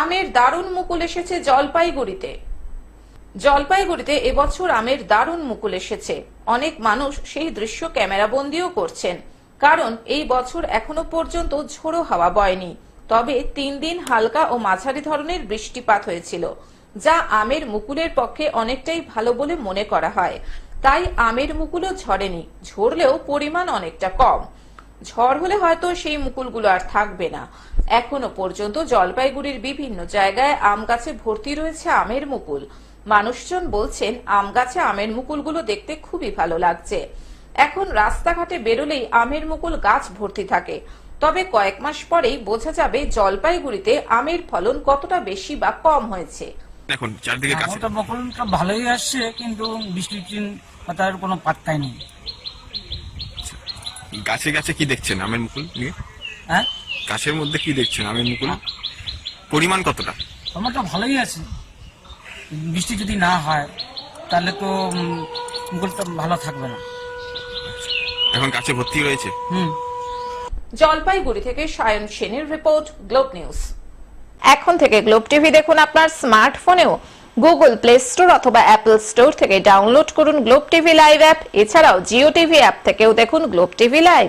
আমের দারুণ মুকুল এসেছে জলপাইগুড়িতে। জলপাইগুড়িতে এবছর আমের দারুণ মুকুল এসেছে। অনেক মানুষ সেই দৃশ্য ক্যামেরাবন্দিও করছেন। কারণ এই বছর এখনও পর্যন্ত ঝোড়ো হাওয়া বয়নি। তবে তিন দিন হালকা ও মাঝারি ধরনের বৃষ্টিপাত হয়েছিল, যা আমের মুকুলের পক্ষে অনেকটাই ভালো বলে মনে করা হয়। তাই আমের মুকুলও ঝরেনি, ঝরলেও পরিমাণ অনেকটা কম। ঝড় হলে হয়তো সেই মুকুলগুলো আর থাকবে না। এখনও পর্যন্ত জলপাইগুড়ির বিভিন্ন জায়গায় আম গাছে ভর্তি রয়েছে আমের মুকুল। মানুষজন বলছেন আম গাছে আমের মুকুলগুলো দেখতে খুবই ভালো লাগছে। এখন রাস্তাঘাটে বেরোলেই আমের মুকুল গাছ ভর্তি থাকে। তবে কয়েক মাস পরেই বোঝা যাবে জলপাইগুড়িতে আমের ফলন কতটা বেশি বা কম হয়েছে। এখন চারদিকে ভালোই আসছে কিন্তু কোনো পাত্তাই নেই। গাছে গাছে কি দেখছেন আমের মুকুল নিয়ে? হ্যাঁ? গাছের মধ্যে কি দেখছেন? আমের মুকুল? পরিমাণ কতটা? টমেটো ভালোই আছে। বৃষ্টি যদি না হয় তাহলে তো মুকুলটা ভালো থাকবে না। এখন গাছে ভর্তি হয়েছে হুম। জলপাইগুড়ি থেকে সায়ন সেনের রিপোর্ট গ্লোব নিউজ। এখন থেকে গ্লোব টিভি দেখুন আপনার স্মার্টফোনেও। গুগল প্লে স্টোর অথবা অ্যাপল স্টোর থেকে ডাউনলোড করুন গ্লোব টিভি লাইভ অ্যাপ। এছাড়াও জিও টিভি অ্যাপ থেকেও দেখুন গ্লোব টিভি লাইভ।